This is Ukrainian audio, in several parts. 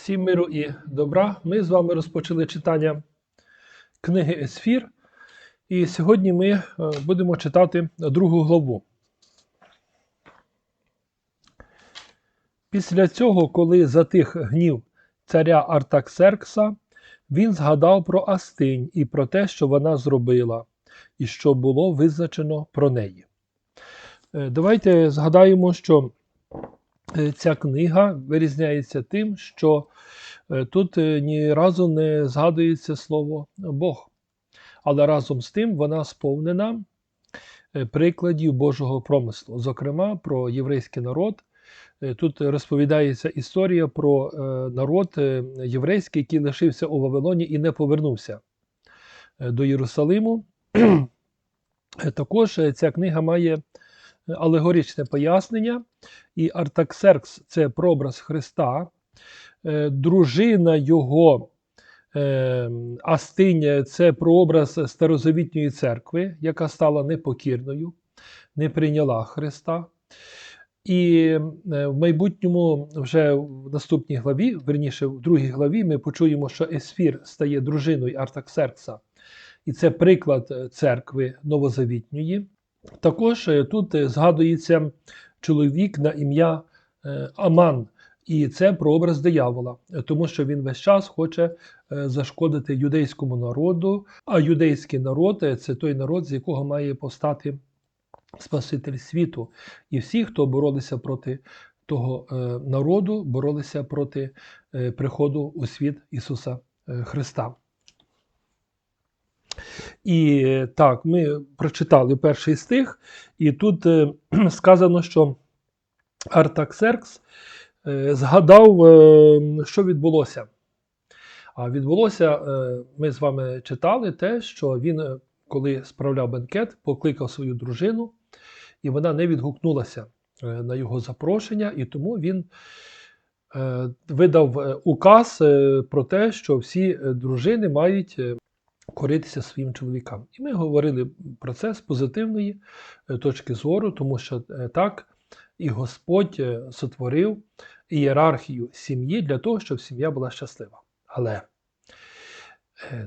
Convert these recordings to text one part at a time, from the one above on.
Всім миру і добра. Ми з вами розпочали читання книги Есфір. І сьогодні ми е, будемо читати другу главу. Після цього, коли затих гнів царя Артаксеркса, він згадав про Астинь і про те, що вона зробила, і що було визначено про неї. Е, Давайте згадаємо, що ця книга вирізняється тим, що е, тут е, ні разу не згадується слово Бог. Але разом з тим вона сповнена е, прикладів Божого промислу, зокрема про єврейський народ. Е, Тут розповідається історія про е, народ е, єврейський, який лишився у Вавилоні і не повернувся е, до Єрусалиму. Е, Також е, ця книга має алегоричне пояснення, і Артаксеркс це прообраз Христа, Е, дружина його е, Астиня це прообраз старозавітньої церкви, яка стала непокірною, не прийняла Христа. І е, в майбутньому, вже в наступній главі, верніше в другій главі, ми почуємо, що Есфір стає дружиною Артаксеркса. І це приклад церкви новозавітньої. Також е, тут е, згадується чоловік на ім'я е, Аман, і це прообраз диявола, тому що він весь час хоче зашкодити юдейському народу. А юдейський народ це той народ, з якого має повстати Спаситель світу. І всі, хто боролися проти того народу, боролися проти приходу у світ Ісуса Христа. І так, ми прочитали перший стих, і тут е, сказано, що Артаксеркс е, згадав, е, що відбулося. А відбулося, ми з вами читали те, що він, коли справляв бенкет, покликав свою дружину, і вона не відгукнулася на його запрошення, і тому він видав указ про те, що всі дружини мають коритися своїм чоловікам. І ми говорили про це з позитивної е, точки зору, тому що е, так і Господь е, сотворив ієрархію сім'ї для того, щоб сім'я була щаслива. Але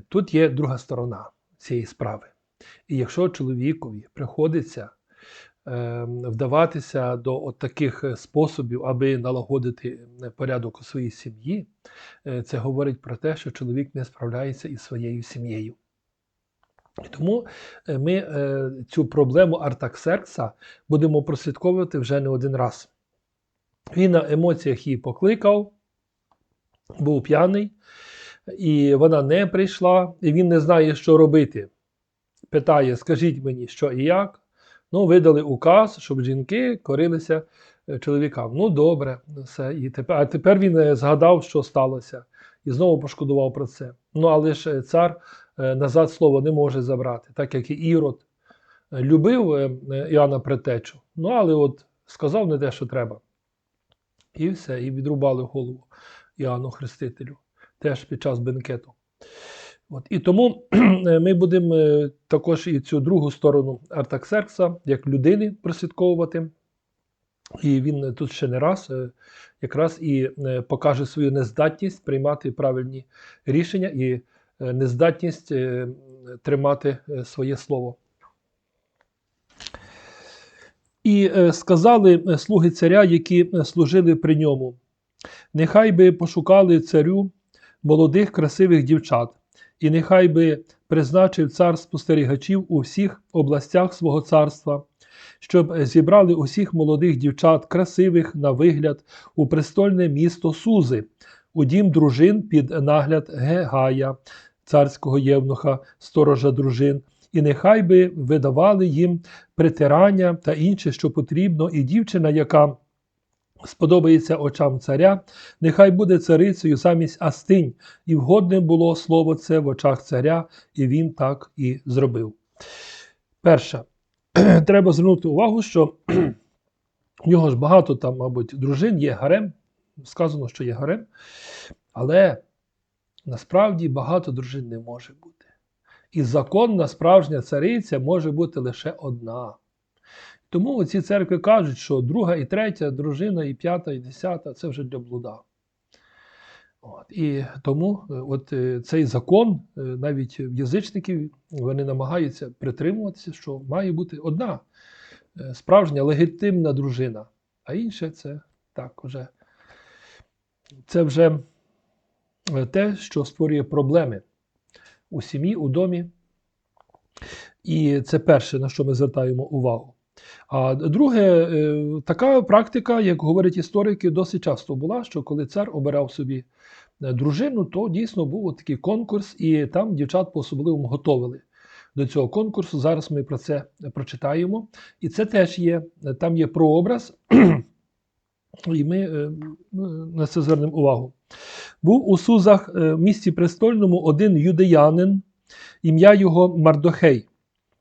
тут є друга сторона цієї справи. І якщо чоловікові приходиться вдаватися до от таких е, способів, аби налагодити е, порядок у своїй сім'ї, е, це говорить про те, що чоловік не справляється із своєю сім'єю. Тому ми цю проблему Артаксеркса будемо прослідковувати вже не один раз. Він на емоціях її покликав, був п'яний, і вона не прийшла, і він не знає, що робити. Питає: скажіть мені, що і як. Ну, видали указ, щоб жінки корилися е, чоловікам. Ну, добре, все. І тепер, а тепер він е, згадав, що сталося, і знову пошкодував про це. Ну, але ж е, цар назад слово не може забрати, так як і Ірод любив Іоанна Претечу, ну, але от сказав не те, що треба. І все, і відрубали голову Іоанну Хрестителю, теж під час бенкету. От. І тому ми будемо е, також і цю другу сторону Артаксеркса, як людини, прослідковувати. І він е, тут ще не раз е, якраз і е, покаже свою нездатність приймати правильні рішення і е, нездатність е, тримати е, своє слово. І е, сказали е, слуги царя, які е, служили при ньому, нехай би пошукали царю молодих красивих дівчат, і нехай би призначив цар спостерігачів у всіх областях свого царства, щоб зібрали усіх молодих дівчат, красивих на вигляд, у престольне місто Сузи, у дім дружин під нагляд Гегая, царського євнуха, сторожа дружин, і нехай би видавали їм притирання та інше, що потрібно, і дівчина, яка сподобається очам царя, нехай буде царицею замість Астинь, і вгодне було слово це в очах царя, і він так і зробив. Перше, треба звернути увагу, що в нього ж багато там, мабуть, дружин, є гарем. Сказано, що є гарем, але насправді багато дружин не може бути. І законна справжня цариця може бути лише одна. Тому ці церкви кажуть, що друга і третя дружина, і п'ята, і десята це вже для блуда. От. І тому е, от е, цей закон, е, навіть в язичників, вони намагаються притримуватися, що має бути одна справжня легітимна дружина, а інше це так вже, це вже те, що створює проблеми у сім'ї, у домі. І це перше, на що ми звертаємо увагу. А друге, е, така практика, як говорять історики, досить часто була, що коли цар обирав собі е, дружину, то дійсно був такий конкурс, і там дівчат по-особливому готовили до цього конкурсу. Зараз ми про це прочитаємо. І це теж є, е, там є прообраз, і ми на це звернемо увагу. Був у Сузах в місті престольному один юдеянин, ім'я його Мардохей,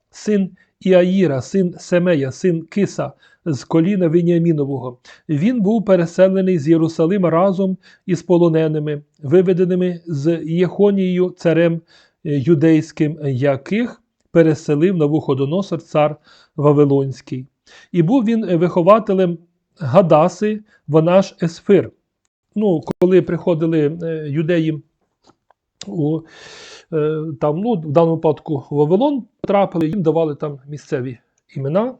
син Іаїра, син Семея, син Киса з коліна Веніамінового. Він був переселений з Єрусалима разом із полоненими, виведеними з Єхонією, царем е, юдейським, яких переселив Навуходоносор цар Вавилонський. І був він вихователем Гадаси, вона ж Есфир. Ну, коли приходили е, юдеї у е, там, ну, в даному випадку Вавилон потрапили, їм давали там місцеві імена.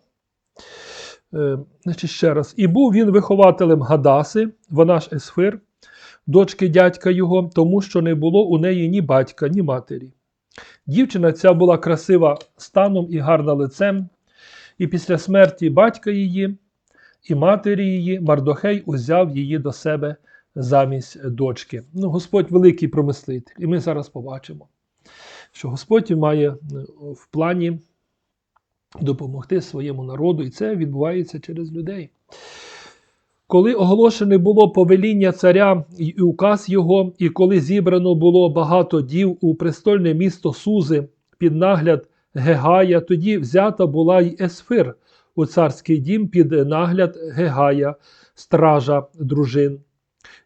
Е, значить, ще раз. І був він вихователем Гадаси, вона ж Есфир, дочки дядька його, тому що не було у неї ні батька, ні матері. Дівчина ця була красива станом і гарна лицем, і після смерті батька її і матері її Мардохей узяв її до себе замість дочки. Ну, Господь великий промислитель. І ми зараз побачимо, що Господь має е, в плані допомогти своєму народу, і це відбувається через людей. Коли оголошене було повеління царя і указ його, і коли зібрано було багато дів у престольне місто Сузи під нагляд Гегая, тоді взята була й Есфир у царський дім під нагляд Гегая, стража дружин.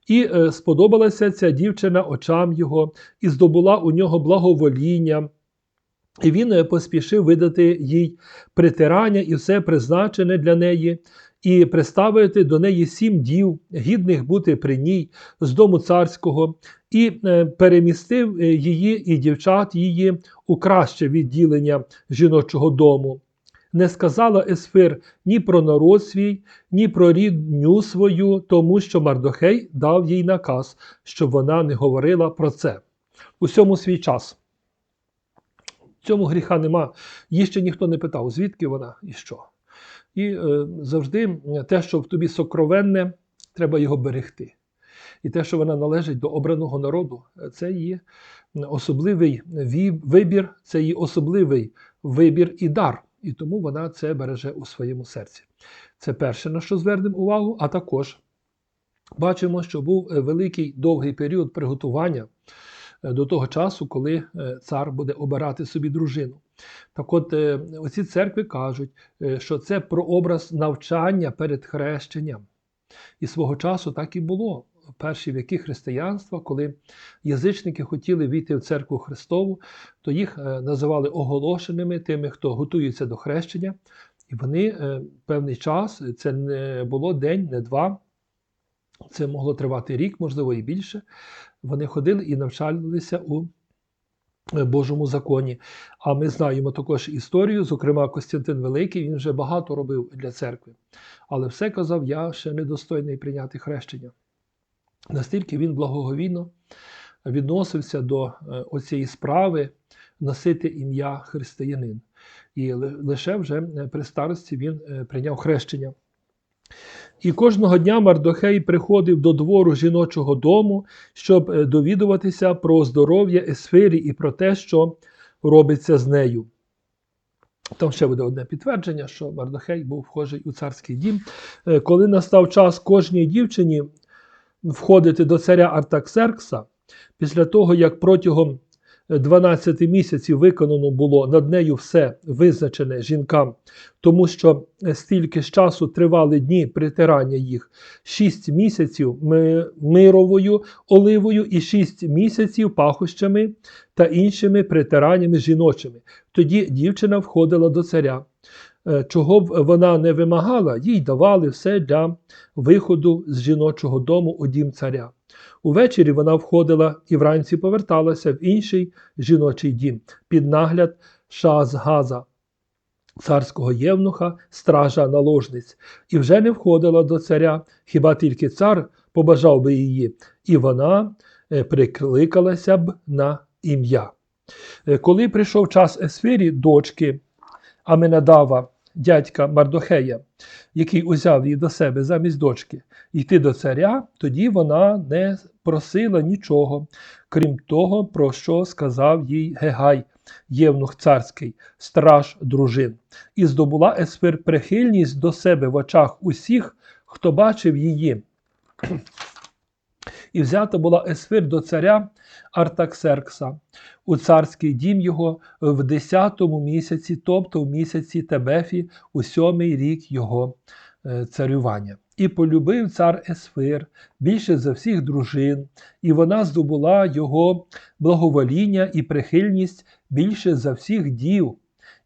І е, сподобалася ця дівчина очам його, і здобула у нього благовоління. І він е, поспішив видати їй притирання і все призначене для неї, і приставити до неї сім дів, гідних бути при ній з дому царського, і е, перемістив її і дівчат її у краще відділення жіночого дому. Не сказала Есфир ні про народ свій, ні про рідню свою, тому що Мардохей дав їй наказ, щоб вона не говорила про це. Усьому свій час. Цьому гріха нема. Її ще ніхто не питав, звідки вона і що. І е, завжди те, що в тобі сокровенне, треба його берегти. І те, що вона належить до обраного народу, це її особливий вибір, це її особливий вибір і дар. І тому вона це береже у своєму серці. Це перше, на що звернемо увагу, а також бачимо, що був е, великий довгий період приготування е, до того часу, коли е, цар буде обирати собі дружину. Так от, оці церкви кажуть, що це прообраз навчання перед хрещенням. І свого часу так і було. Перші віки християнства, коли язичники хотіли війти в церкву Христову, то їх е, називали оголошеними тими, хто готується до хрещення. І вони е, певний час, це не було день, не два, це могло тривати рік, можливо, і більше. Вони ходили і навчалися у е, Божому законі. А ми знаємо також історію, зокрема, Костянтин Великий, він вже багато робив для церкви. Але все казав, я ще недостойний прийняти хрещення. Настільки він благоговійно відносився до е, оцієї справи носити ім'я християнин. І лише вже е, при старості він е, прийняв хрещення. І кожного дня Мардохей приходив до двору жіночого дому, щоб довідуватися про здоров'я Есфирі і про те, що робиться з нею. Там ще буде одне підтвердження, що Мардохей був вхожий у царський дім. Коли настав час кожній дівчині входити до царя Артаксеркса, після того, як протягом 12 місяців виконано було над нею все визначене жінкам, тому що стільки ж часу тривали дні притирання їх 6 місяців мировою оливою і 6 місяців пахощами та іншими притираннями жіночими. Тоді дівчина входила до царя. Е, Чого б вона не вимагала, їй давали все для виходу з жіночого дому у дім царя. Увечері вона входила і вранці поверталася в інший жіночий дім під нагляд Шаазгаза, царського євнуха, стража наложниць, і вже не входила до царя, хіба тільки цар побажав би її, і вона е, прикликалася б на ім'я. Е, Коли прийшов час Есфірі, дочки Аменадава, дядька Мардохея, який узяв її до себе замість дочки, йти до царя, тоді вона не просила нічого, крім того, про що сказав їй Гегай, євнух царський, страж дружин, і здобула Есфир прихильність до себе в очах усіх, хто бачив її. І взята була Есфир до царя Артаксеркса у царський дім його в 10-му місяці, тобто в місяці Тебефі, у сьомий рік його е, царювання. І полюбив цар Есфир більше за всіх дружин, і вона здобула його благовоління і прихильність більше за всіх дів.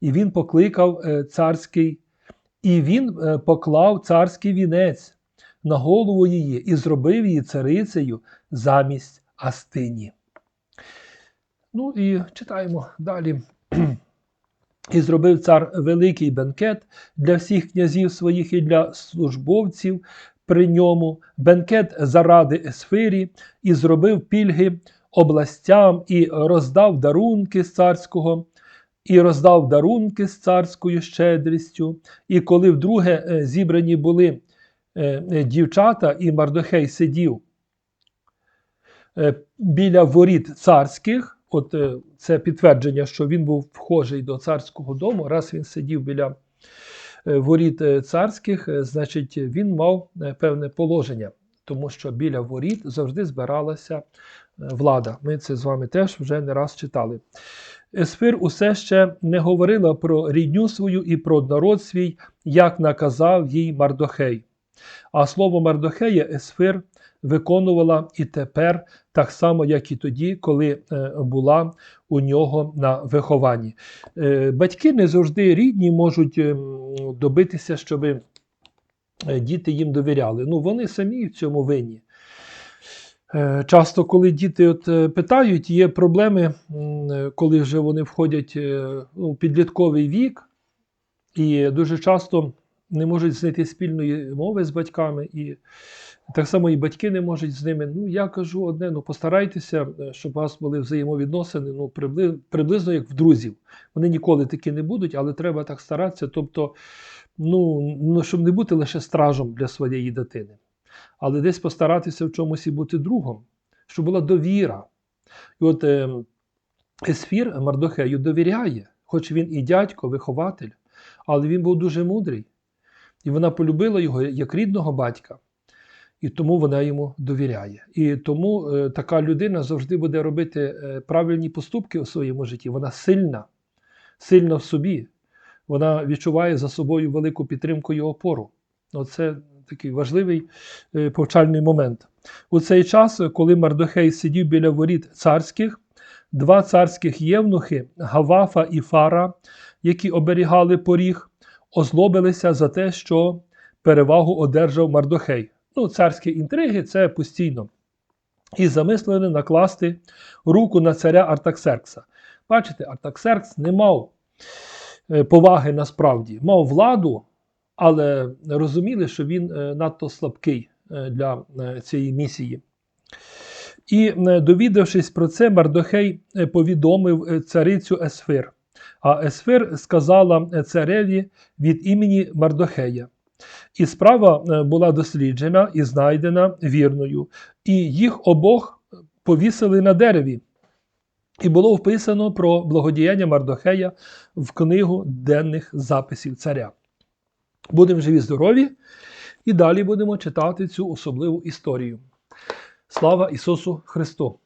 І він покликав е, царський, і він е, поклав царський вінець на голову її і зробив її царицею замість Астині. Ну і читаємо далі. І зробив цар великий бенкет для всіх князів своїх і для службовців при ньому, бенкет заради Есфирі, і зробив пільги областям, і роздав дарунки з царського, і роздав дарунки з царською щедрістю. І коли вдруге е, зібрані були дівчата, і Мардохей сидів е, біля воріт царських, от е, це підтвердження, що він був вхожий до царського дому. Раз він сидів біля е, воріт е, царських, е, значить він мав е, певне положення, тому що біля воріт завжди збиралася е, влада. Ми це з вами теж вже не раз читали. Есфир усе ще не говорила про рідню свою і про народ свій, як наказав їй Мардохей. А слово Мардохея Есфир виконувала і тепер, так само, як і тоді, коли е, була у нього на вихованні. Е, Батьки не завжди рідні можуть ем, добитися, щоб діти їм довіряли. Ну, вони самі в цьому винні. Е, Часто, коли діти от е, питають, є проблеми, е, коли вже вони входять е, у підлітковий вік, і дуже часто не можуть знайти спільної мови з батьками, і так само і батьки не можуть з ними. Ну, я кажу одне: ну постарайтеся, е, щоб у вас були взаємовідносини ну, прибли- приблизно як в друзів. Вони ніколи такі не будуть, але треба так старатися. Тобто, ну, ну щоб не бути лише стражем для своєї дитини, але десь постаратися в чомусь і бути другом, щоб була довіра. І от е, Есфір Мардохею довіряє, хоч він і дядько, вихователь, але він був дуже мудрий. І вона полюбила його як рідного батька, і тому вона йому довіряє. І тому е, така людина завжди буде робити е, правильні поступки у своєму житті. Вона сильна, сильна в собі. Вона відчуває за собою велику підтримку і опору. Оце такий важливий е, повчальний момент. У цей час, е, коли Мардохей сидів біля воріт царських, два царських євнухи, Гавафа і Фара, які оберігали поріг, озлобилися за те, що перевагу одержав Мардохей. Ну, царські інтриги це постійно. І замислили накласти руку на царя Артаксеркса. Бачите, Артаксеркс не мав е, поваги насправді, мав владу, але розуміли, що він е, надто слабкий е, для цієї місії. І довідавшись про це, Мардохей повідомив царицю Есфир. А Есфир сказала е, цареві від імені Мардохея. І справа е, була досліджена і знайдена вірною, і їх обох повісили на дереві. І було вписано про благодіяння Мардохея в книгу денних записів царя. Будемо живі, здорові, і далі будемо читати цю особливу історію. Слава Ісусу Христу!